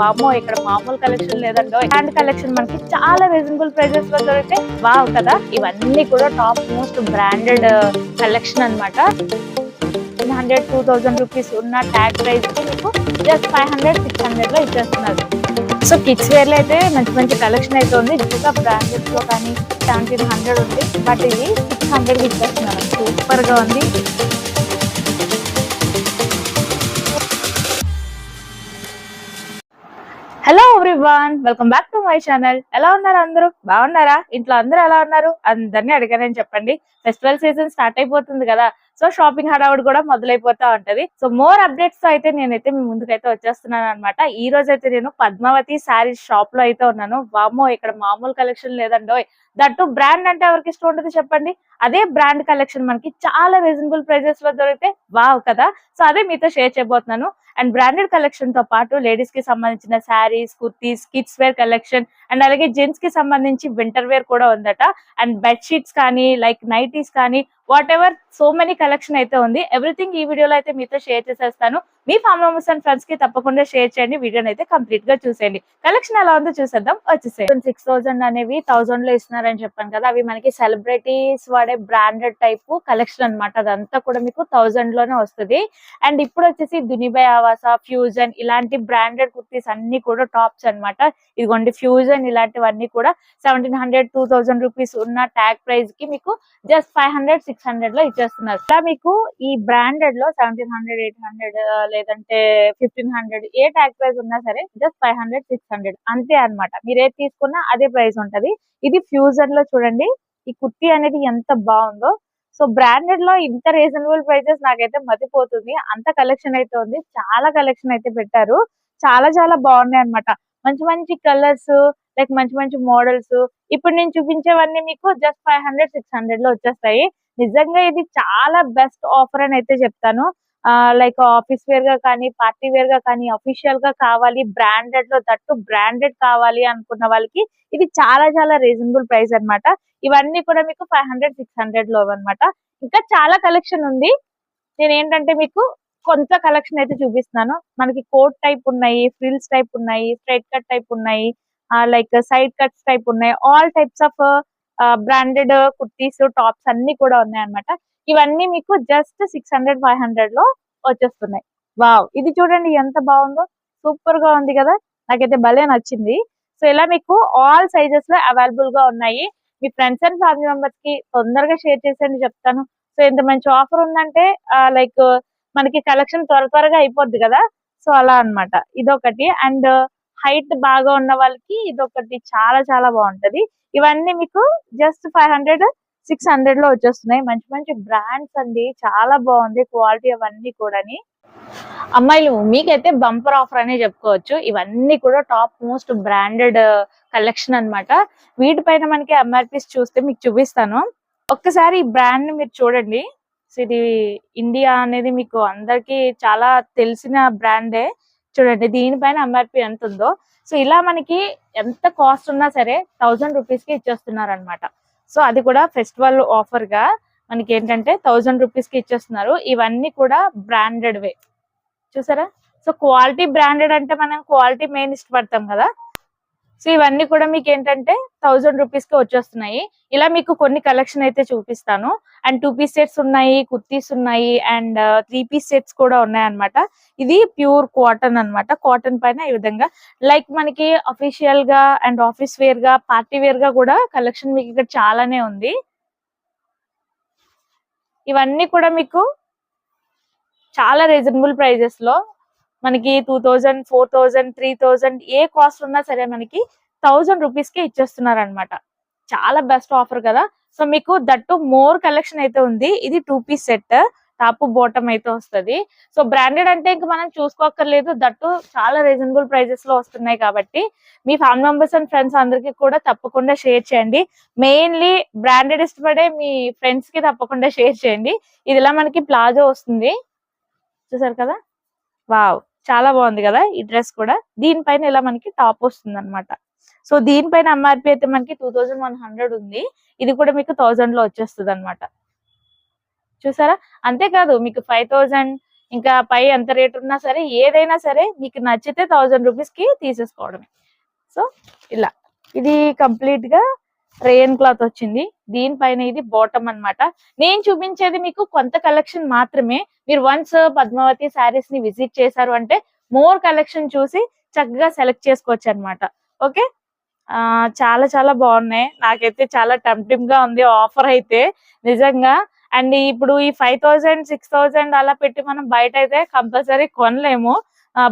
వామో ఇక్కడ మామూలు కలెక్షన్ లేదండో. హ్యాండ్ కలెక్షన్ మనకి చాలా రీజనబుల్ ప్రైజెస్లో దొరికితే వావ్ కదా. ఇవన్నీ కూడా టాప్ మోస్ట్ బ్రాండెడ్ కలెక్షన్ అన్నమాట. హండ్రెడ్ టూ థౌసండ్ రూపీస్ ఉన్న ట్యాగ్ ప్రైస్ మీకు జస్ట్ ఫైవ్ హండ్రెడ్ సిక్స్ హండ్రెడ్లో ఇచ్చేస్తున్నారు. సో కిడ్స్ వేర్లో అయితే మంచి మంచి కలెక్షన్ అయితే ఉంది. ఇంకా బ్రాండెడ్లో కానీ సెవెంటీన్ హండ్రెడ్ ఉంది. బట్ ఇది సిక్స్ హండ్రెడ్ ఇచ్చేస్తున్నారు. సూపర్గా ఉంది. Hello everyone welcome back to my channel ఎలా ఉన్నారు అందరూ? బాగున్నారా? ఇంట్లో అందరూ ఎలా ఉన్నారు? అందరినీ అడిగానని చెప్పండి. ఫెస్టివల్ సీజన్ స్టార్ట్ అయిపోతుంది కదా. సో షాపింగ్ హడావుడు కూడా మొదలైపోతా ఉంటది. సో మోర్ అప్డేట్స్తో అయితే నేనైతే మీ ముందుకైతే వచ్చేస్తున్నాను అనమాట ఈ రోజు అయితే నేను పద్మావతి శారీ షాప్లో అయితే ఉన్నాను. వామో ఇక్కడ మామూలు కలెక్షన్ లేదండో. దట్టు బ్రాండ్ అంటే ఎవరికి ఇష్టం ఉంటుంది చెప్పండి? అదే బ్రాండ్ కలెక్షన్ మనకి చాలా రీజనబుల్ ప్రైజెస్లో దొరికితే వావ్ కదా. సో అదే మీతో షేర్ చేయబోతున్నాను. అండ్ బ్రాండెడ్ కలెక్షన్తో పాటు లేడీస్కి సంబంధించిన saris kurtis kids wear collection and అలాగే జెంట్స్కి సంబంధించి వింటర్ వేర్ కూడా ఉందట. అండ్ బెడ్షీట్స్ కానీ లైక్ నైటీస్ కానీ whatever so many collection అయితే ఉంది. ఎవ్రీథింగ్ ఈ వీడియోలో అయితే మీతో షేర్ చేసేస్తాను. మీ ఫ్యామిలీ మెంబర్స్ అండ్ ఫ్రెండ్స్కి తప్పకుండా షేర్ చేయండి. వీడియోని అయితే కంప్లీట్గా చూసేయండి. కలెక్షన్ ఎలా ఉందో చూసేద్దాం. వచ్చేసేయండి. సిక్స్ థౌసండ్ అనేవి థౌసండ్లో ఇస్తున్నారని చెప్పాను కదా అవి మనకి సెలబ్రిటీస్ వాడే బ్రాండెడ్ టైప్ కలెక్షన్ అన్నమాట. అదంతా కూడా మీకు థౌసండ్లోనే వస్తుంది. అండ్ ఇప్పుడు వచ్చేసి దునిబాయ్ ఆవాస ఫ్యూజన్ ఇలాంటి బ్రాండెడ్ కుర్తీస్ అన్ని కూడా టాప్స్ అన్నమాట. ఇదిగోండి ఫ్యూజన్ ఇలాంటివన్నీ కూడా seventeen hundred two thousand rupees ఉన్న ట్యాగ్ ప్రైస్కి మీకు జస్ట్ ఫైవ్ హండ్రెడ్ సిక్స్ హండ్రెడ్లో ఇచ్చేస్తున్నారు. ఇలా మీకు ఈ బ్రాండెడ్లో సెవెంటీన్ హండ్రెడ్ ఎయిట్ హండ్రెడ్ లేదంటే ఫిఫ్టీన్ హండ్రెడ్ ఏ ట్యాగ్ ప్రైస్ ఉన్నా సరే just five hundred six hundred అంతే అన్నమాట. మీరు ఏది తీసుకున్నా అదే ప్రైస్ ఉంటది. ఇది ఫ్యూజర్లో చూడండి. ఈ కుర్తీ అనేది ఎంత బాగుందో. సో బ్రాండెడ్లో ఇంత రీజనబుల్ ప్రైజెస్ నాకైతే మతిపోతుంది. అంత కలెక్షన్ అయితే ఉంది. చాలా కలెక్షన్ అయితే పెట్టారు. చాలా చాలా బాగున్నాయి అన్నమాట. మంచి మంచి కలర్స్ లైక్ మంచి మంచి మోడల్స్ ఇప్పుడు నేను చూపించేవన్నీ మీకు జస్ట్ ఫైవ్ హండ్రెడ్ సిక్స్ హండ్రెడ్లో వచ్చేస్తాయి. నిజంగా ఇది చాలా బెస్ట్ ఆఫర్ అని అయితే చెప్తాను. లైక్ ఆఫీస్ వేర్గా కానీ పార్టీ వేర్గా కానీ అఫీషియల్గా కావాలి బ్రాండెడ్లో తట్టు బ్రాండెడ్ కావాలి అనుకున్న వాళ్ళకి ఇది చాలా చాలా రీజనబుల్ ప్రైస్ అన్నమాట. ఇవన్నీ కూడా మీకు ఫైవ్ హండ్రెడ్ సిక్స్ హండ్రెడ్లో అన్నమాట. ఇంకా చాలా కలెక్షన్ ఉంది. నేను ఏంటంటే మీకు కొంత కలెక్షన్ అయితే చూపిస్తున్నాను. మనకి కోట్ టైప్ ఉన్నాయి ఫ్రిల్స్ టైప్ ఉన్నాయి స్ట్రైట్ కట్ టైప్ ఉన్నాయి లైక్ సైడ్ కట్స్ టైప్ ఉన్నాయి. All types of branded kurtis tops అన్ని కూడా ఉన్నాయి అన్నమాట ఇవన్నీ మీకు జస్ట్ సిక్స్ హండ్రెడ్ ఫైవ్ హండ్రెడ్లో వచ్చేస్తున్నాయి. వావ్! ఇది చూడండి ఎంత బాగుందో. సూపర్గా ఉంది కదా. నాకైతే భలే నచ్చింది. సో ఇలా మీకు ఆల్ సైజెస్లో అవైలబుల్గా ఉన్నాయి. మీ ఫ్రెండ్స్ అండ్ ఫ్యామిలీ మెంబర్స్కి తొందరగా షేర్ చేసేయండి చెప్తాను. సో ఇంత మంచి ఆఫర్ ఉందంటే లైక్ మనకి కలెక్షన్ త్వర త్వరగా అయిపోద్ది కదా. సో అలా అన్నమాట. ఇదొకటి. అండ్ హైట్ బాగా ఉన్న వాళ్ళకి ఇదొకటి చాలా చాలా బాగుంటది. ఇవన్నీ మీకు జస్ట్ ఫైవ్ హండ్రెడ్ సిక్స్ హండ్రెడ్లో వచ్చేస్తున్నాయి. మంచి మంచి బ్రాండ్స్ అండి. చాలా బాగుంది క్వాలిటీ అవన్నీ కూడాని. అమ్మాయిలు మీకైతే బంపర్ ఆఫర్ అనే చెప్పుకోవచ్చు. ఇవన్నీ కూడా టాప్ మోస్ట్ బ్రాండెడ్ కలెక్షన్ అన్నమాట. వీటిపైన మనకి ఎంఆర్పీస్ చూస్తే మీకు చూపిస్తాను. ఒక్కసారి ఈ బ్రాండ్ మీరు చూడండి. ఇది ఇండియా అనేది మీకు అందరికి చాలా తెలిసిన బ్రాండే చూడండి దీనిపైన ఎంఆర్పి ఎంత ఉందో సో ఇలా మనకి ఎంత కాస్ట్ ఉన్నా సరే థౌజండ్ రూపీస్కి ఇచ్చేస్తున్నారు అనమాట సో అది కూడా ఫెస్టివల్ ఆఫర్గా మనకి ఏంటంటే థౌజండ్ రూపీస్కి ఇచ్చేస్తున్నారు. ఇవన్నీ కూడా బ్రాండెడ్ వే. చూసారా? సో క్వాలిటీ బ్రాండెడ్ అంటే మనం క్వాలిటీ మెయిన్ ఇష్టపడతాం కదా. సో ఇవన్నీ కూడా మీకు ఏంటంటే థౌజండ్ రూపీస్కి వచ్చేస్తున్నాయి. ఇలా మీకు కొన్ని కలెక్షన్ అయితే చూపిస్తాను. అండ్ టూ పీస్ సెట్స్ ఉన్నాయి కుర్తీస్ ఉన్నాయి అండ్ త్రీ పీస్ సెట్స్ కూడా ఉన్నాయి అన్నమాట ఇది ప్యూర్ కాటన్ అన్నమాట. కాటన్ పైన ఈ విధంగా. లైక్ మనకి అఫీషియల్గా అండ్ ఆఫీస్ వేర్గా పార్టీ వేర్గా కూడా కలెక్షన్ మీకు ఇక్కడ చాలానే ఉంది. ఇవన్నీ కూడా మీకు చాలా రీజనబుల్ ప్రైజెస్లో మనకి two thousand four thousand three thousand ఏ కాస్ట్ ఉన్నా సరే మనకి థౌజండ్ రూపీస్కి ఇచ్చేస్తున్నారు అనమాట చాలా బెస్ట్ ఆఫర్ కదా. సో మీకు దట్టు మోర్ కలెక్షన్ అయితే ఉంది. ఇది two piece set top bottom అయితే వస్తది. సో బ్రాండెడ్ అంటే ఇంకా మనం చూసుకోక్కర్లేదు. దట్టు చాలా రీజనబుల్ ప్రైజెస్లో వస్తున్నాయి కాబట్టి మీ ఫ్యామిలీ మెంబర్స్ అండ్ ఫ్రెండ్స్ అందరికీ కూడా తప్పకుండా షేర్ చేయండి. మెయిన్లీ బ్రాండెడ్ ఇష్టపడే మీ ఫ్రెండ్స్కి తప్పకుండా షేర్ చేయండి. ఇదిలా మనకి ప్లాజో వస్తుంది. చూసారు కదా? వావ్ చాలా బాగుంది కదా ఈ డ్రెస్ కూడా. దీనిపైన ఇలా మనకి టాప్ వస్తుంది అనమాట సో దీనిపైన ఎంఆర్పి అయితే మనకి టూ థౌజండ్ వన్ హండ్రెడ్ ఉంది. ఇది కూడా మీకు థౌజండ్లో వచ్చేస్తుంది అనమాట చూసారా? అంతేకాదు మీకు ఫైవ్ థౌజండ్ ఇంకా పై ఎంత రేట్ ఉన్నా సరే ఏదైనా సరే మీకు నచ్చితే థౌజండ్ రూపీస్కి తీసేసుకోవడమే. సో ఇలా. ఇది కంప్లీట్గా రేయన్ క్లాత్ వచ్చింది. దీనిపైన ఇది బాటమ్ అన్నమాట. నేను చూపించేది మీకు కొంత కలెక్షన్ మాత్రమే. మీరు వన్స్ పద్మావతి శారీస్ని విజిట్ చేశారు అంటే మోర్ కలెక్షన్ చూసి చక్కగా సెలెక్ట్ చేసుకోవచ్చు అనమాట ఓకే? ఆ చాలా చాలా బాగున్నాయి. నాకైతే చాలా టెంప్టింగ్గా ఉంది ఆఫర్ అయితే. నిజంగా. అండ్ ఇప్పుడు ఈ ఫైవ్ థౌసండ్ సిక్స్ థౌసండ్ అలా పెట్టి మనం బయట అయితే కంపల్సరీ కొనలేము.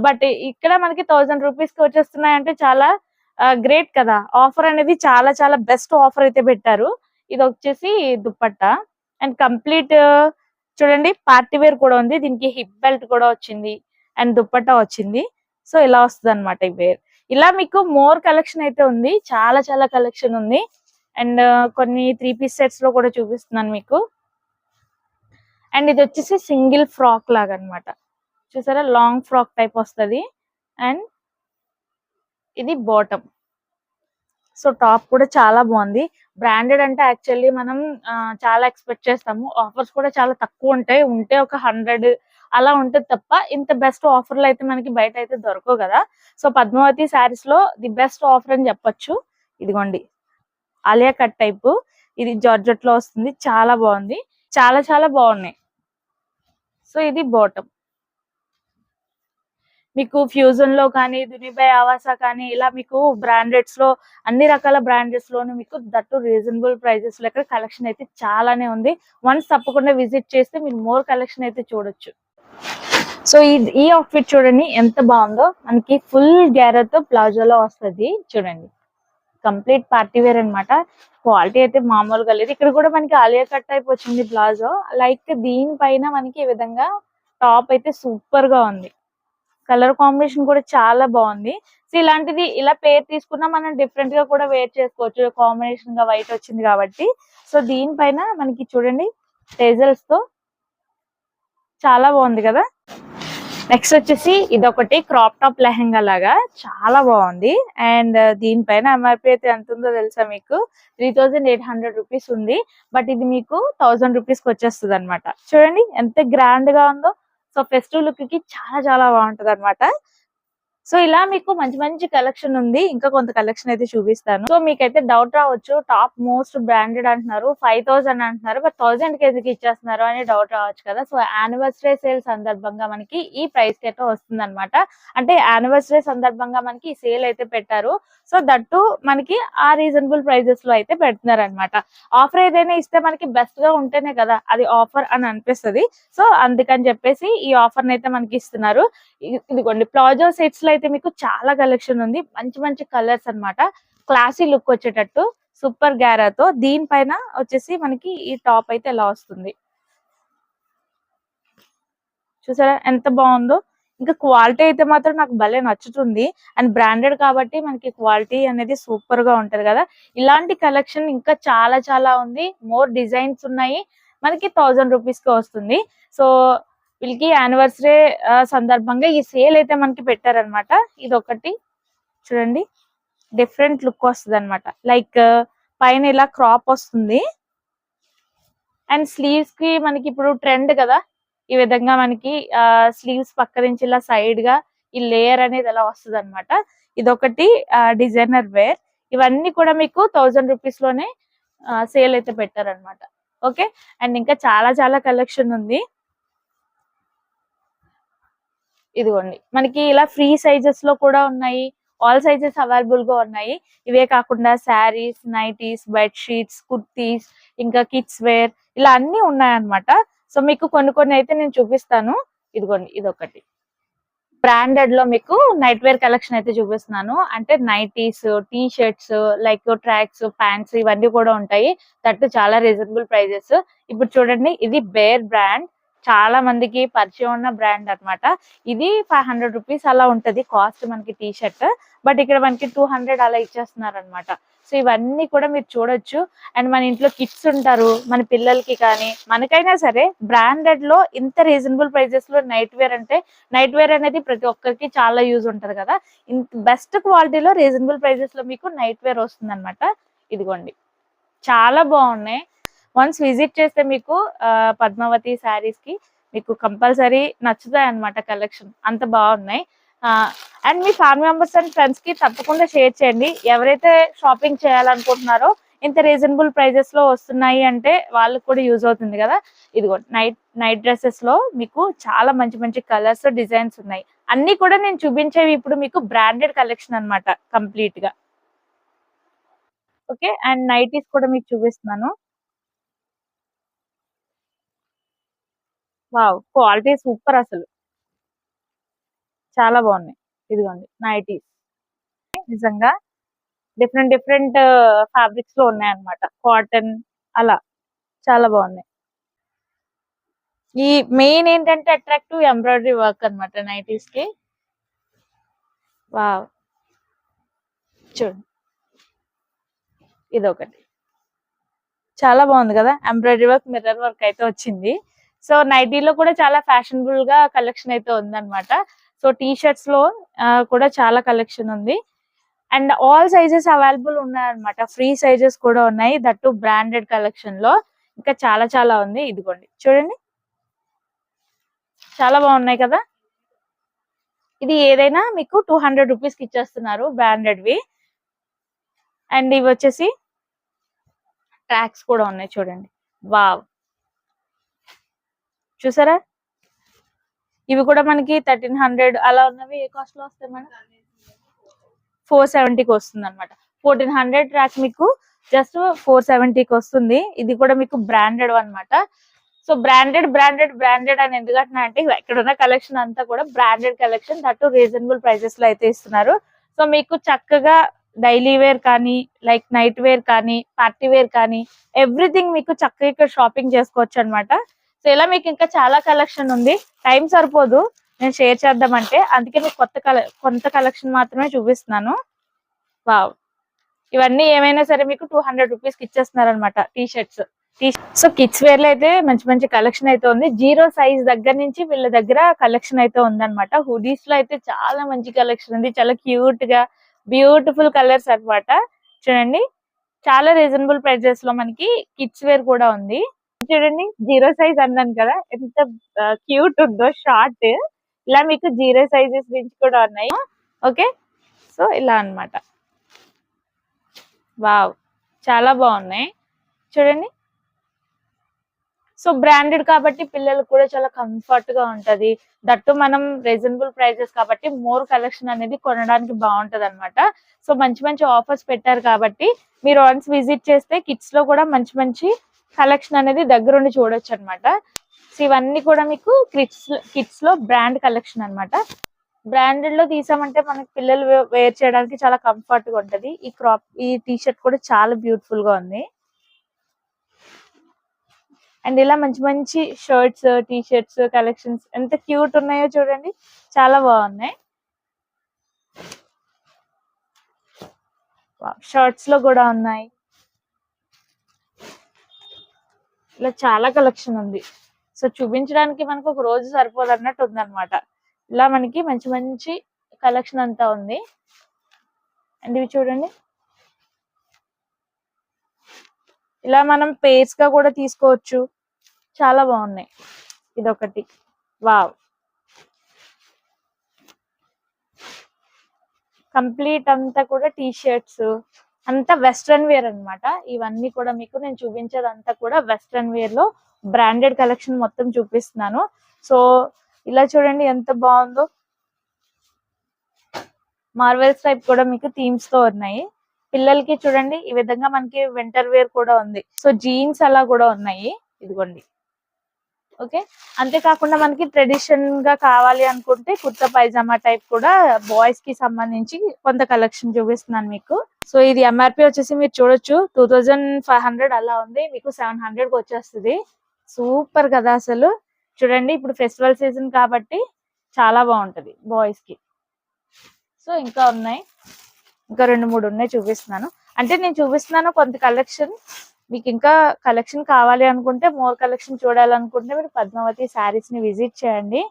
బట్ ఇక్కడ మనకి థౌసండ్ రూపీస్కి వచ్చేస్తున్నాయి అంటే చాలా గ్రేట్ కదా. ఆఫర్ అనేది చాలా చాలా బెస్ట్ ఆఫర్ అయితే పెట్టారు. ఇది వచ్చేసి దుప్పట్టా. అండ్ కంప్లీట్ చూడండి పార్టీ వేర్ కూడా ఉంది. దీనికి హిప్ బెల్ట్ కూడా వచ్చింది. అండ్ దుప్పట్టా వచ్చింది. సో ఇలా వస్తుంది అనమాట ఈ వేర్ ఇలా మీకు మోర్ కలెక్షన్ అయితే ఉంది. చాలా చాలా కలెక్షన్ ఉంది. అండ్ కొన్ని త్రీ పీస్ సెట్స్లో కూడా చూపిస్తున్నాను మీకు. అండ్ ఇది వచ్చేసి సింగిల్ ఫ్రాక్ లాగా అన్నమాట చూసారా? లాంగ్ ఫ్రాక్ టైప్ వస్తది. అండ్ ఇది బాటమ్ సో టాప్ కూడా చాలా బాగుంది. బ్రాండెడ్ అంటే యాక్చువల్లీ మనం చాలా ఎక్స్పెక్ట్ చేస్తాము. ఆఫర్స్ కూడా చాలా తక్కువ ఉంటాయి. ఉంటే ఒక హండ్రెడ్ అలా ఉంటుంది తప్ప ఇంత బెస్ట్ ఆఫర్లు అయితే మనకి బయట అయితే దొరకవు కదా. సో పద్మావతి శారీస్లో ది బెస్ట్ ఆఫర్ అని చెప్పొచ్చు. ఇదిగోండి. అలియా కట్ టైప్ ఇది జార్జెట్లో వస్తుంది. చాలా బాగుంది. చాలా చాలా బాగున్నాయి. సో ఇది బాటమ్ మీకు ఫ్యూజన్లో కానీ దునిబై ఆవాసా కానీ ఇలా మీకు బ్రాండెడ్స్లో అన్ని రకాల బ్రాండెడ్స్ లోను మీకు దట్టు రీజనబుల్ ప్రైజెస్లో ఇక్కడ కలెక్షన్ అయితే చాలానే ఉంది. వన్స్ తప్పకుండా విజిట్ చేస్తే మీరు మోర్ కలెక్షన్ అయితే చూడొచ్చు. సో ఈ ఈ అవుట్ఫిట్ చూడండి ఎంత బాగుందో. మనకి ఫుల్ గ్యారతో ప్లాజోలో వస్తది. చూడండి. కంప్లీట్ పార్టీ వేర్ అన్నమాట. క్వాలిటీ అయితే మామూలుగా లేదు. ఇక్కడ కూడా మనకి ఆలియా కట్ టైప్ వచ్చింది ప్లాజో లైక్ దీనిపైన మనకి ఈ విధంగా టాప్ అయితే సూపర్గా ఉంది. కలర్ కాంబినేషన్ కూడా చాలా బాగుంది. సో ఇలాంటిది ఇలా పేర్ తీసుకున్నా మనం డిఫరెంట్గా కూడా వేర్ చేసుకోవచ్చు. కాంబినేషన్గా వైట్ వచ్చింది కాబట్టి. సో దీనిపైన మనకి చూడండి టేజల్స్తో చాలా బాగుంది కదా. నెక్స్ట్ వచ్చేసి ఇదొకటి క్రాప్ టాప్ లెహంగా లాగా. చాలా బాగుంది. అండ్ దీనిపైన ఎంఆర్పి అయితే ఎంత ఉందో తెలుసా మీకు? Three thousand eight hundred rupees ఉంది. బట్ ఇది మీకు థౌజండ్ రూపీస్కి వచ్చేస్తుంది అనమాట చూడండి ఎంత గ్రాండ్గా ఉందో. సో ఫెస్టివ్ లుక్కి చాలా చాలా బాగుంటది అనమాట సో ఇలా మీకు మంచి మంచి కలెక్షన్ ఉంది. ఇంకా కొంత కలెక్షన్ అయితే చూపిస్తాను. సో మీకైతే డౌట్ రావచ్చు. టాప్ మోస్ట్ బ్రాండెడ్ అంటున్నారు. ఫైవ్ థౌసండ్ అంటున్నారు. బట్ థౌసండ్కి ఎందుకు ఇచ్చేస్తున్నారు అని డౌట్ రావచ్చు కదా. సో యానివర్సరీ సేల్ సందర్భంగా మనకి ఈ ప్రైస్కి అయితే వస్తుంది అనమాట అంటే యానివర్సరీ సందర్భంగా మనకి ఈ సేల్ అయితే పెట్టారు. సో దట్టు మనకి ఆ రీజనబుల్ ప్రైజెస్లో అయితే పెడుతున్నారు అనమాట ఆఫర్ ఏదైనా ఇస్తే మనకి బెస్ట్గా ఉంటేనే కదా అది ఆఫర్ అని అనిపిస్తది. సో అందుకని చెప్పేసి ఈ ఆఫర్ అయితే మనకి ఇస్తున్నారు. ఇదిగోండి ప్లాజో సెట్స్లో అయితే మీకు చాలా కలెక్షన్ ఉంది. మంచి మంచి కలర్స్ అన్నమాట. క్లాసీ లుక్ వచ్చేటట్టు సూపర్ గ్యారాతో దీనిపైన వచ్చేసి మనకి ఈ టాప్ అయితే ఎలా వస్తుంది? చూసారా ఎంత బాగుందో? ఇంకా క్వాలిటీ అయితే మాత్రం నాకు భలే నచ్చుతుంది. అండ్ బ్రాండెడ్ కాబట్టి మనకి క్వాలిటీ అనేది సూపర్గా ఉంటది కదా. ఇలాంటి కలెక్షన్ ఇంకా చాలా చాలా ఉంది. మోర్ డిజైన్స్ ఉన్నాయి. మనకి థౌజండ్ రూపీస్కి వస్తుంది. సో వీళ్ళకి యానివర్సరీ సందర్భంగా ఈ సేల్ అయితే మనకి పెట్టారనమాట ఇది ఒకటి చూడండి. డిఫరెంట్ లుక్ వస్తుంది అనమాట లైక్ పైన ఇలా క్రాప్ వస్తుంది. అండ్ స్లీవ్స్కి మనకి ఇప్పుడు ట్రెండ్ కదా. ఈ విధంగా మనకి స్లీవ్స్ పక్క నుంచి ఇలా సైడ్గా ఈ లేయర్ అనేది ఇలా వస్తుంది అనమాట ఇదొకటి డిజైనర్ వేర్ ఇవన్నీ కూడా మీకు థౌజండ్ రూపీస్లోనే సేల్ అయితే పెట్టారనమాట ఓకే అండ్ ఇంకా చాలా చాలా కలెక్షన్ ఉంది. ఇదిగోండి. మనకి ఇలా ఫ్రీ సైజెస్లో కూడా ఉన్నాయి. ఆల్ సైజెస్ అవైలబుల్గా ఉన్నాయి. ఇవే కాకుండా saris nighties bed sheets kurtis ఇంకా కిడ్స్ వేర్ ఇలా అన్ని ఉన్నాయన్నమాట. సో మీకు కొన్ని కొన్ని అయితే నేను చూపిస్తాను. ఇదిగోండి ఇదొకటి. బ్రాండెడ్లో మీకు నైట్ వేర్ కలెక్షన్ అయితే చూపిస్తున్నాను. అంటే nighties T shirts like tracks pants ఇవన్నీ కూడా ఉంటాయి. దట్ చాలా రీజనబుల్ ప్రైజెస్ ఇప్పుడు చూడండి ఇది బేర్ బ్రాండ్ చాలా మందికి పరిచయం ఉన్న బ్రాండ్ అన్నమాట. ఇది ఫైవ్ హండ్రెడ్ రూపీస్ అలా ఉంటది. కాస్ట్ మనకి టీ షర్ట్ బట్ ఇక్కడ మనకి టూ హండ్రెడ్ అలా ఇచ్చేస్తున్నారు అనమాట సో ఇవన్నీ కూడా మీరు చూడొచ్చు. అండ్ మన ఇంట్లో కిడ్స్ ఉంటారు. మన పిల్లలకి కానీ మనకైనా సరే బ్రాండెడ్లో ఇంత రీజనబుల్ ప్రైజెస్లో నైట్ వేర్ అంటే నైట్ వేర్ అనేది ప్రతి ఒక్కరికి చాలా యూజ్ ఉంటది కదా. ఇంత బెస్ట్ క్వాలిటీలో రీజనబుల్ ప్రైజెస్లో మీకు నైట్ వేర్ వస్తుంది ఇదిగోండి. చాలా బాగున్నాయి. వన్స్ విజిట్ చేస్తే మీకు పద్మావతి శారీస్కి మీకు కంపల్సరీ నచ్చుతాయి అన్నమాట కలెక్షన్ అంత బాగున్నాయి. అండ్ మీ ఫ్యామిలీ మెంబర్స్ అండ్ ఫ్రెండ్స్కి తప్పకుండా షేర్ చేయండి. ఎవరైతే షాపింగ్ చేయాలనుకుంటున్నారో ఇంత రీజనబుల్ ప్రైజెస్లో వస్తున్నాయి అంటే వాళ్ళకి కూడా యూజ్ అవుతుంది కదా. ఇదిగో నైట్ నైట్ డ్రెస్సెస్లో మీకు చాలా మంచి మంచి కలర్స్ డిజైన్స్ ఉన్నాయి. అన్ని కూడా నేను చూపించేవి ఇప్పుడు మీకు బ్రాండెడ్ కలెక్షన్ అన్నమాట కంప్లీట్గా. ఓకే అండ్ నైటీస్ కూడా మీకు చూపిస్తున్నాను. వావ్ క్వాలిటీ సూపర్ అసలు. చాలా బాగున్నాయి. ఇదిగోండి నైటీస్. నిజంగా డిఫరెంట్ డిఫరెంట్ ఫ్యాబ్రిక్స్లో ఉన్నాయి అన్నమాట కాటన్ అలా చాలా బాగున్నాయి. ఈ మెయిన్ ఏంటంటే అట్రాక్టివ్ ఎంబ్రాయిడరీ వర్క్ అన్నమాట నైటీస్కి వావ్. చూడు. ఇదొకటి. చాలా బాగుంది కదా ఎంబ్రాయిడరీ వర్క్ మిర్రర్ వర్క్ అయితే వచ్చింది. సో నైటీలో కూడా చాలా ఫ్యాషనబుల్గా కలెక్షన్ అయితే ఉందన్నమాట. సో టీ షర్ట్స్లో కూడా చాలా కలెక్షన్ ఉంది. అండ్ ఆల్ సైజెస్ అవైలబుల్ ఉన్నాయన్నమాట. ఫ్రీ సైజెస్ కూడా ఉన్నాయి. దట్టు బ్రాండెడ్ కలెక్షన్లో ఇంకా చాలా చాలా ఉంది. ఇదిగోండి. చూడండి. చాలా బాగున్నాయి కదా? ఇది ఏదైనా మీకు టూ హండ్రెడ్ రూపీస్కి ఇచ్చేస్తున్నారు బ్రాండెడ్ వి అండ్ ఇవి వచ్చేసి ట్రాక్స్ కూడా ఉన్నాయి చూడండి. వావ్! చూసారా? ఇవి కూడా మనకి థర్టీన్ హండ్రెడ్ అలా ఉన్నవి ఏ కాస్ట్లో వస్తాయి మేడం? ఫోర్ సెవెంటీకి వస్తుంది అనమాట ఫోర్టీన్ హండ్రెడ్ ట్రాక్ మీకు జస్ట్ ఫోర్ సెవెంటీకి వస్తుంది. ఇది కూడా మీకు బ్రాండెడ్ అన్నమాట. సో బ్రాండెడ్ బ్రాండెడ్ బ్రాండెడ్ అని ఎందుకు అంటే ఇక్కడ ఉన్న కలెక్షన్ అంతా కూడా బ్రాండెడ్ కలెక్షన్ దట్టు రీజనబుల్ ప్రైసెస్లో అయితే ఇస్తున్నారు. సో మీకు చక్కగా డైలీ వేర్ కానీ లైక్ నైట్ వేర్ కానీ పార్టీ వేర్ కానీ ఎవ్రీథింగ్ మీకు చక్కగా ఇక్కడ షాపింగ్ చేసుకోవచ్చు అన్నమాట. ఇలా మీకు ఇంకా చాలా కలెక్షన్ ఉంది టైం సరిపోదు నేను షేర్ చేద్దామంటే అందుకే మీకు కొత్త కల కొంత కలెక్షన్ మాత్రమే చూపిస్తున్నాను. వావ్. ఇవన్నీ ఏమైనా సరే మీకు టూ హండ్రెడ్ రూపీస్కి ఇచ్చేస్తున్నారు అనమాట టీ షర్ట్స్ సో కిడ్స్ వేర్లో అయితే మంచి మంచి కలెక్షన్ అయితే ఉంది. జీరో సైజ్ దగ్గర నుంచి వీళ్ళ దగ్గర కలెక్షన్ అయితే ఉందన్నమాట. హుడీస్లో అయితే చాలా మంచి కలెక్షన్ ఉంది. చాలా క్యూట్గా బ్యూటిఫుల్ కలర్స్ అనమాట చూడండి. చాలా రీజనబుల్ ప్రైజెస్లో మనకి కిడ్స్ వేర్ కూడా ఉంది. చూడండి జీరో సైజ్ అన్నాను కదా ఎంత క్యూట్ ఉందో షార్ట్. ఇలా మీకు జీరో సైజెస్ నుంచి కూడా ఉన్నాయి. ఓకే? సో ఇలా అన్నమాట. వావ్! చాలా బాగున్నాయి. చూడండి. సో బ్రాండెడ్ కాబట్టి పిల్లలకు కూడా చాలా కంఫర్ట్గా ఉంటది. దట్టు మనం రీజనబుల్ ప్రైజెస్ కాబట్టి మోర్ కలెక్షన్ అనేది కొనడానికి బాగుంటది అనమాట సో మంచి మంచి ఆఫర్స్ పెట్టారు కాబట్టి మీరు వన్స్ విజిట్ చేస్తే కిడ్స్లో కూడా మంచి మంచి కలెక్షన్ అనేది దగ్గరుండి చూడొచ్చు అనమాట సో ఇవన్నీ కూడా మీకు కిడ్స్ కిడ్స్లో బ్రాండ్ కలెక్షన్ అన్నమాట బ్రాండెడ్లో తీసామంటే మనకి పిల్లలు వేర్ చేయడానికి చాలా కంఫర్ట్గా ఉంటది. ఈ క్రాప్ ఈ టీషర్ట్ కూడా చాలా బ్యూటిఫుల్గా ఉంది. అండ్ ఇలా మంచి మంచి షర్ట్స్ టీషర్ట్స్ కలెక్షన్స్ ఎంత క్యూట్ ఉన్నాయో చూడండి. చాలా బాగున్నాయి. షర్ట్స్లో కూడా ఉన్నాయి. ఇలా చాలా కలెక్షన్ ఉంది. సో చూపించడానికి మనకు ఒక రోజు సరిపోదు అన్నట్టు ఉంది ఇలా మనకి మంచి మంచి కలెక్షన్ అంతా ఉంది. అండ్ ఇవి చూడండి. ఇలా మనం పేర్స్గా కూడా తీసుకోవచ్చు. చాలా బాగున్నాయి. ఇదొకటి. వావ్. కంప్లీట్ అంతా కూడా టీ షర్ట్స్ అంతా వెస్ట్రన్ వేర్ అన్నమాట. ఇవన్నీ కూడా మీకు నేను చూపించేదంతా కూడా వెస్ట్రన్ వేర్లో బ్రాండెడ్ కలెక్షన్ మొత్తం చూపిస్తున్నాను. సో ఇలా చూడండి ఎంత బాగుందో. మార్వెల్స్ టైప్ కూడా మీకు థీమ్స్తో ఉన్నాయి. పిల్లలకి చూడండి ఈ విధంగా మనకి వింటర్ వేర్ కూడా ఉంది. సో జీన్స్ అలా కూడా ఉన్నాయి. ఇదిగోండి. ఓకే? అంతేకాకుండా మనకి ట్రెడిషన్గా కావాలి అనుకుంటే కుర్తా పైజామా టైప్ కూడా బాయ్స్కి సంబంధించి కొంత కలెక్షన్ చూపిస్తున్నాను మీకు. సో ఇది ఎంఆర్పి వచ్చేసి మీరు చూడొచ్చు. టూ థౌజండ్ ఫైవ్ హండ్రెడ్ అలా ఉంది. మీకు సెవెన్ హండ్రెడ్కి వచ్చేస్తుంది. సూపర్ కదా అసలు. చూడండి ఇప్పుడు ఫెస్టివల్ సీజన్ కాబట్టి చాలా బాగుంటది బాయ్స్కి. సో ఇంకా ఉన్నాయి. ఇంకా రెండు మూడు ఉన్నాయి చూపిస్తున్నాను. అంటే నేను చూపిస్తున్నాను కొంత కలెక్షన్ మీకు ఇంకా కలెక్షన్ కావాలి అనుకుంటే మోర్ కలెక్షన్ చూడాలనుకుంటే మీరు పద్మావతి శారీస్ని విజిట్ చేయండి.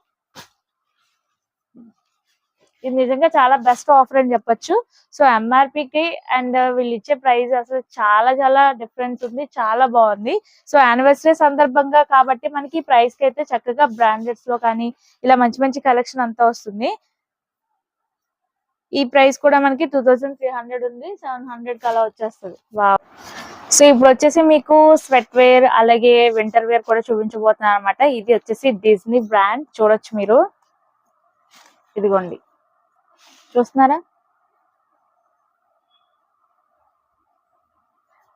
ఇది నిజంగా చాలా బెస్ట్ ఆఫర్ అని చెప్పొచ్చు. సో ఎంఆర్పి కి అండ్ వీళ్ళు ఇచ్చే ప్రైస్ అసలు చాలా చాలా డిఫరెన్స్ ఉంది చాలా బాగుంది. సో యానివర్సరీ సందర్భంగా కాబట్టి మనకి ప్రైస్కి అయితే చక్కగా బ్రాండెడ్స్లో కానీ ఇలా మంచి మంచి కలెక్షన్ అంతా వస్తుంది. ఈ ప్రైస్ కూడా మనకి టూ థౌసండ్ త్రీ హండ్రెడ్ ఉంది. సెవెన్ హండ్రెడ్ కలా వచ్చేస్తుంది. వావ్. సో ఇప్పుడు వచ్చేసి మీకు స్వెట్ వేర్ అలాగే వింటర్ వేర్ కూడా చూపించబోతున్నాను అనమాట ఇది వచ్చేసి డిజ్నీ బ్రాండ్. చూడొచ్చు మీరు. ఇదిగోండి. చూస్తున్నారా?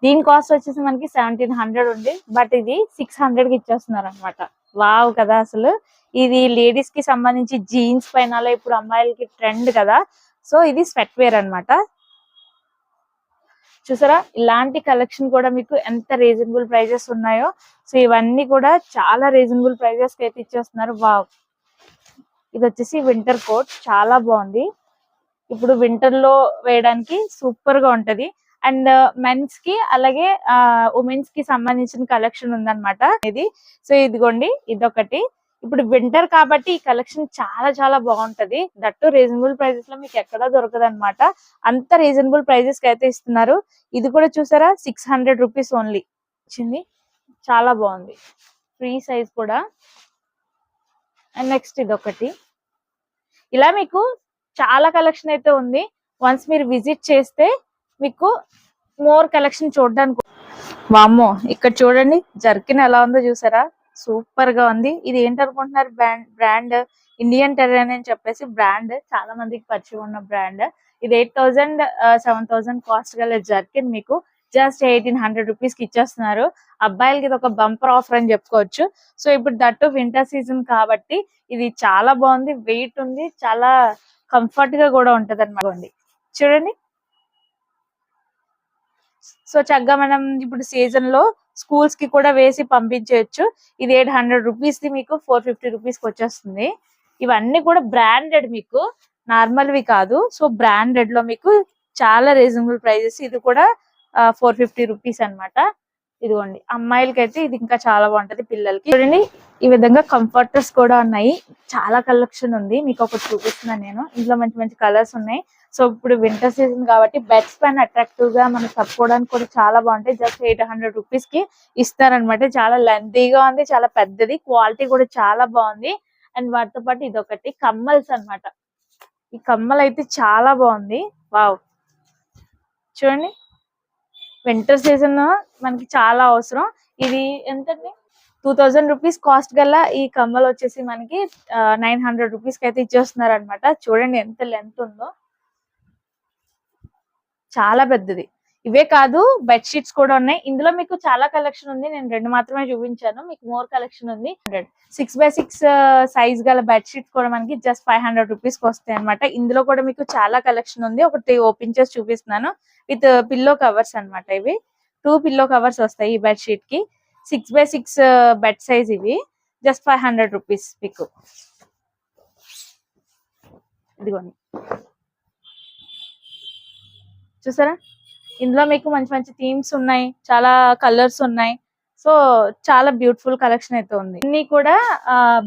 దీని కాస్ట్ వచ్చేసి మనకి సెవెంటీన్ హండ్రెడ్ ఉంది. బట్ ఇది సిక్స్ హండ్రెడ్కి ఇచ్చేస్తున్నారు అనమాట వావ్ కదా అసలు. ఇది లేడీస్కి సంబంధించి జీన్స్ పైన ఇప్పుడు అమ్మాయిలకి ట్రెండ్ కదా. సో ఇది స్వెట్ వేర్ అన్నమాట. చూసారా? ఇలాంటి కలెక్షన్ కూడా మీకు ఎంత రీజనబుల్ ప్రైజెస్ ఉన్నాయో సో ఇవన్నీ కూడా చాలా రీజనబుల్ ప్రైజెస్కి అయితే ఇచ్చేస్తున్నారు. వావ్! ఇది వచ్చేసి వింటర్ కోట్. చాలా బాగుంది. ఇప్పుడు వింటర్లో వేయడానికి సూపర్గా ఉంటది. అండ్ మెన్స్కి అలాగే ఉమెన్స్కి సంబంధించిన కలెక్షన్ ఉందన్నమాట ఇది. సో ఇదిగోండి ఇదొకటి. ఇప్పుడు వింటర్ కాబట్టి ఈ కలెక్షన్ చాలా చాలా బాగుంటది. దట్టు రీజనబుల్ ప్రైజెస్లో మీకు ఎక్కడా దొరకదు అనమాట అంత రీజనబుల్ ప్రైజెస్కి అయితే ఇస్తున్నారు. ఇది కూడా చూసారా? సిక్స్ హండ్రెడ్ రూపీస్ ఓన్లీ వచ్చింది. చాలా బాగుంది. ఫ్రీ సైజ్ కూడా. అండ్ నెక్స్ట్ ఇది ఒకటి ఇలా మీకు చాలా కలెక్షన్ అయితే ఉంది. వన్స్ మీరు విజిట్ చేస్తే మీకు మోర్ కలెక్షన్ చూడడానికి వామ్మో ఇక్కడ చూడండి జర్కిన్ ఎలా ఉందో చూసారా? సూపర్గా ఉంది. ఇది ఏంటనుకుంటున్నారు? బ్రాండ్ బ్రాండ్ ఇండియన్ టెరన్ అని చెప్పేసి బ్రాండ్. చాలా మందికి పరిచయం ఉన్న బ్రాండ్. ఇది eight thousand seven thousand cost గల జర్కిన్ మీకు. జస్ట్ ఎయిటీన్ హండ్రెడ్ రూపీస్కి ఇచ్చేస్తున్నారు. అబ్బాయిలకి ఇది ఒక బంపర్ ఆఫర్ అని చెప్పుకోవచ్చు. సో ఇప్పుడు దట్టు వింటర్ సీజన్ కాబట్టి ఇది చాలా బాగుంది. వెయిట్ ఉంది. చాలా కంఫర్ట్గా కూడా ఉంటది అనమాట చూడండి. సో చక్కగా మనం ఇప్పుడు సీజన్లో స్కూల్స్కి కూడా వేసి పంపించవచ్చు. ఇది ఎయిట్ హండ్రెడ్ రూపీస్ ది మీకు ఫోర్ ఫిఫ్టీ రూపీస్కి వచ్చేస్తుంది. ఇవన్నీ కూడా బ్రాండెడ్ మీకు నార్మల్ వి కాదు. సో బ్రాండెడ్లో మీకు చాలా రీజనబుల్ ప్రైజెస్ ఇది కూడా ఫోర్ ఫిఫ్టీ రూపీస్ అనమాట ఇదిగోండి అమ్మాయిలకి అయితే ఇది ఇంకా చాలా బాగుంటది పిల్లలకి. చూడండి ఈ విధంగా కంఫర్టర్స్ కూడా ఉన్నాయి. చాలా కలెక్షన్ ఉంది. మీకు ఒకటి చూపిస్తున్నాను నేను. ఇందులో మంచి మంచి కలర్స్ ఉన్నాయి. సో ఇప్పుడు వింటర్ సీజన్ కాబట్టి బెడ్స్ పైన అట్రాక్టివ్గా మనం కప్పుకోవడానికి కూడా చాలా బాగుంటాయి. జస్ట్ ఎయిట్ హండ్రెడ్ రూపీస్కి ఇస్తారనమాట చాలా లెంతీగా ఉంది చాలా పెద్దది. క్వాలిటీ కూడా చాలా బాగుంది. అండ్ వాటితో పాటు ఇది ఒకటి కమ్మల్స్ అన్నమాట. ఈ కమ్మలు అయితే చాలా బాగుంది. వావ్ చూడండి. వింటర్ సీజన్ మనకి చాలా అవసరం. ఇది ఎంతండి? టూ థౌజండ్ రూపీస్ కాస్ట్ గల ఈ కమ్మలు వచ్చేసి మనకి నైన్ హండ్రెడ్ రూపీస్కి అయితే ఇచ్చేస్తున్నారు అనమాట చూడండి ఎంత లెంత్ ఉందో. చాలా పెద్దది. ఇవే కాదు బెడ్ షీట్స్ కూడా ఉన్నాయి. ఇందులో మీకు చాలా కలెక్షన్ ఉంది. నేను రెండు మాత్రమే చూపించాను. మీకు మోర్ కలెక్షన్ ఉంది. Hundred six by six size గల బెడ్ షీట్స్ కూడా మనకి జస్ట్ ఫైవ్ హండ్రెడ్ రూపీస్కి వస్తాయి అనమాట ఇందులో కూడా మీకు చాలా కలెక్షన్ ఉంది. ఒకటి ఓపెన్ చేసి చూపిస్తున్నాను. విత్ పిల్లో కవర్స్ అన్నమాట ఇవి. టూ పిల్లో కవర్స్ వస్తాయి ఈ బెడ్ షీట్కి. Six by six bed size ఇవి. జస్ట్ ఫైవ్ హండ్రెడ్ రూపీస్ మీకు. ఇదిగోండి. చూసారా? ఇందులో మీకు మంచి మంచి థీమ్స్ ఉన్నాయి చాలా కలర్స్ ఉన్నాయి. సో చాలా బ్యూటిఫుల్ కలెక్షన్ అయితే ఉంది. ఇన్ని కూడా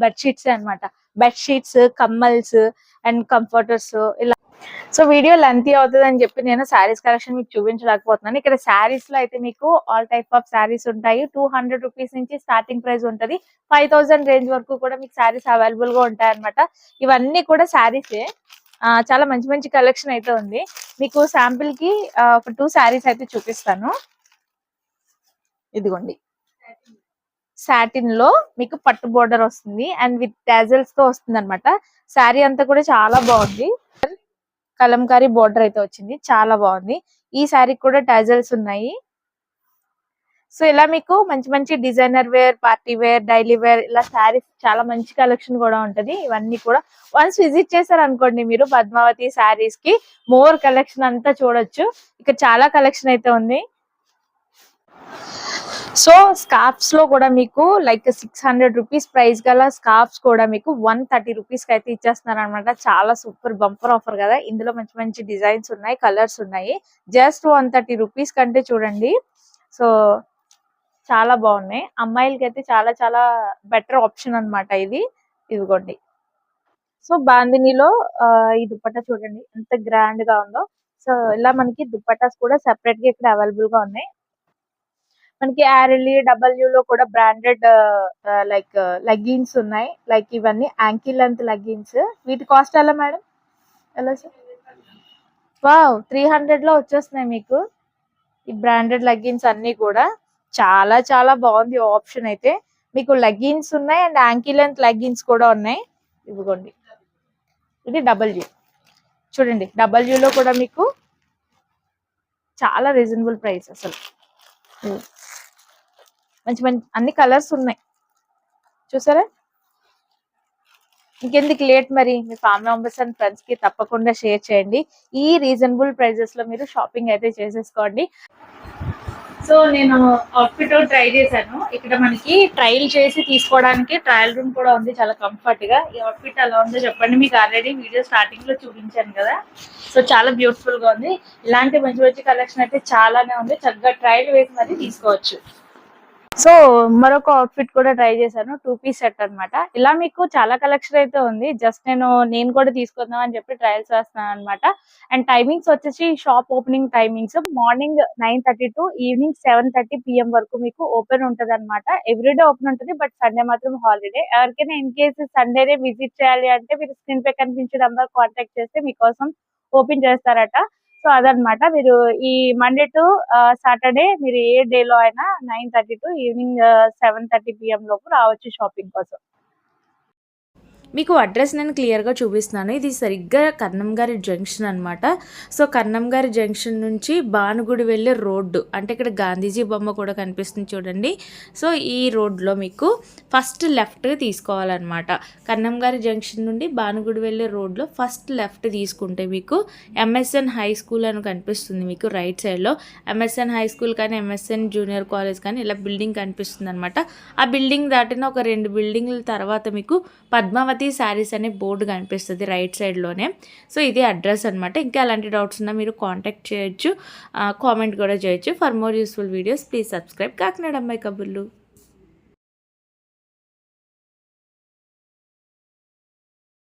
బెడ్ షీట్స్ అన్నమాట. కమ్మల్స్ అండ్ కంఫర్టర్స్ ఇలా. సో వీడియో లెంతీ అవుతుంది అని చెప్పి నేను శారీస్ కలెక్షన్ మీకు చూపించలేకపోతున్నాను. ఇక్కడ శారీస్లో అయితే మీకు ఆల్ టైప్ ఆఫ్ శారీస్ ఉంటాయి. టూ హండ్రెడ్ రూపీస్ నుంచి స్టార్టింగ్ ప్రైస్ ఉంటది. ఫైవ్ థౌసండ్ రేంజ్ వరకు కూడా మీకు శారీస్ అవైలబుల్గా ఉంటాయి అనమాట ఇవన్నీ కూడా శారీసే చాలా మంచి మంచి కలెక్షన్ అయితే ఉంది. మీకు శాంపిల్కి ఒక టూ శారీస్ అయితే చూపిస్తాను. ఇదిగోండి. సాటిన్లో మీకు పట్టు బోర్డర్ వస్తుంది. అండ్ విత్ టాజల్స్తో వస్తుంది అనమాట శారీ అంతా కూడా చాలా బాగుంది. కలంకారీ బోర్డర్ అయితే వచ్చింది. చాలా బాగుంది. ఈ శారీ కూడా టాజల్స్ ఉన్నాయి. సో ఇలా మీకు మంచి మంచి designer wear party wear daily wear ఇలా శారీస్ చాలా మంచి కలెక్షన్ కూడా ఉంటది. ఇవన్నీ కూడా వన్స్ విజిట్ చేశారు అనుకోండి మీరు పద్మావతి శారీస్కి మోర్ కలెక్షన్ అంతా చూడొచ్చు. ఇక్కడ చాలా కలెక్షన్ అయితే ఉంది. సో స్కార్ఫ్స్లో కూడా మీకు like six hundred rupees price గల స్కార్ఫ్స్ కూడా మీకు వన్ థర్టీ రూపీస్కి అయితే ఇచ్చేస్తున్నారు అనమాట చాలా సూపర్ బంపర్ ఆఫర్ కదా. ఇందులో మంచి మంచి డిజైన్స్ ఉన్నాయి కలర్స్ ఉన్నాయి. జస్ట్ వన్ థర్టీ రూపీస్ కంటే చూడండి. సో చాలా బాగున్నాయి. అమ్మాయిలకి అయితే చాలా చాలా బెటర్ ఆప్షన్ అన్నమాట ఇది. ఇదిగోండి. సో బాందినిలో ఈ దుపట్టా చూడండి. ఎంత గ్రాండ్గా ఉందో. సో ఇలా మనకి దుప్పటాస్ కూడా సెపరేట్గా ఇక్కడ అవైలబుల్గా ఉన్నాయి. మనకి ఆర్ఎల్ఈ డబ్ల్యూ లో కూడా బ్రాండెడ్ లైక్ లెగ్గిన్స్ ఉన్నాయి. లైక్ ఇవన్నీ యాంకిల్ లెంత్ లెగ్గిన్స్ వీటి కాస్ట్ ఎలా మేడం ఎలా సార్ వావ్ త్రీ హండ్రెడ్లో వచ్చేస్తున్నాయి మీకు. ఈ బ్రాండెడ్ లెగ్గిన్స్ అన్ని కూడా. చాలా చాలా బాగుంది ఆప్షన్ అయితే. మీకు లెగ్గిన్స్ ఉన్నాయి అండ్ యాంకిల్ లెంత్ లెగ్గిన్స్ కూడా ఉన్నాయి. ఇదిగోండి ఇది డబల్యూ చూడండి డబల్లో కూడా మీకు చాలా రీజనబుల్ ప్రైస్ అసలు. మంచి మంచి అన్ని కలర్స్ ఉన్నాయి. చూసారా? ఇంకెందుకు లేట్ మరి? మీ ఫ్యామిలీ మెంబర్స్ అండ్ ఫ్రెండ్స్కి తప్పకుండా షేర్ చేయండి. ఈ రీజనబుల్ ప్రైజెస్లో మీరు షాపింగ్ అయితే చేసేసుకోండి. సో నేను అవుట్ఫిట్ ట్రై చేశాను. ఇక్కడ మనకి ట్రయల్ చేసి తీసుకోవడానికి ట్రయల్ రూమ్ కూడా ఉంది చాలా కంఫర్ట్గా ఈ అవుట్ఫిట్ ఎలా ఉందో చెప్పండి. మీకు ఆల్రెడీ వీడియో స్టార్టింగ్లో చూపించాను కదా. సో చాలా బ్యూటిఫుల్గా ఉంది. ఇలాంటి మంచి మంచి కలెక్షన్ అయితే చాలానే ఉంది. చక్కగా ట్రయల్ వేసి మరి తీసుకోవచ్చు. సో మరొక అవుట్ఫిట్ కూడా ట్రై చేశాను టూ పీస్ సెట్ అన్నమాట. ఇలా మీకు చాలా కలెక్షన్ అయితే ఉంది. జస్ట్ నేను నేను కూడా తీసుకుందాం అని చెప్పి ట్రయల్స్ వేస్తున్నాను అనమాట అండ్ టైమింగ్స్ వచ్చేసి shop opening timings morning nine thirty to evening seven thirty PM వరకు మీకు ఓపెన్ ఉంటుంది అనమాట ఎవ్రీడే ఓపెన్ ఉంటుంది బట్ సండే మాత్రం హాలిడే ఎవరికైనా ఇన్ కేసు సండేనే విజిట్ చేయాలి అంటే మీరు స్క్రీన్ పై కనిపించే నెంబర్ కాంటాక్ట్ చేస్తే మీకోసం ఓపెన్ చేస్తారట. సో అదనమాట మీరు ఈ మండే టు సాటర్డే మీరు ఏ డే లో అయినా nine thirty to evening seven thirty PM లోపు రావచ్చు షాపింగ్ కోసం. మీకు అడ్రస్ నేను క్లియర్గా చూపిస్తున్నాను. ఇది సరిగ్గా కన్నం గారి జంక్షన్ అనమాట సో కన్నం గారి జంక్షన్ నుంచి భానుగుడి వెళ్ళే రోడ్డు అంటే ఇక్కడ గాంధీజీ బొమ్మ కూడా కనిపిస్తుంది చూడండి. సో ఈ రోడ్లో మీకు ఫస్ట్ లెఫ్ట్ తీసుకోవాలన్నమాట. కన్నం గారి జంక్షన్ నుండి భానుగుడి వెళ్ళే రోడ్లో ఫస్ట్ లెఫ్ట్ తీసుకుంటే మీకు ఎంఎస్ఎన్ హై స్కూల్ అని కనిపిస్తుంది మీకు రైట్ సైడ్లో. ఎంఎస్ఎన్ హై స్కూల్ కానీ ఎంఎస్ఎన్ జూనియర్ కాలేజ్ కానీ ఇలా బిల్డింగ్ కనిపిస్తుంది అనమాట ఆ బిల్డింగ్ దాటిన ఒక రెండు బిల్డింగ్ల తర్వాత మీకు పద్మావతి శారీస్ అనే బోర్డు కనిపిస్తుంది రైట్ సైడ్లోనే. సో ఇది అడ్రస్ అనమాట ఇంకా ఎలాంటి డౌట్స్ ఉన్నా మీరు కాంటాక్ట్ చేయొచ్చు. కామెంట్ కూడా చేయొచ్చు. For more useful videos please subscribe Kakinada అమ్మాయి కబుర్లు.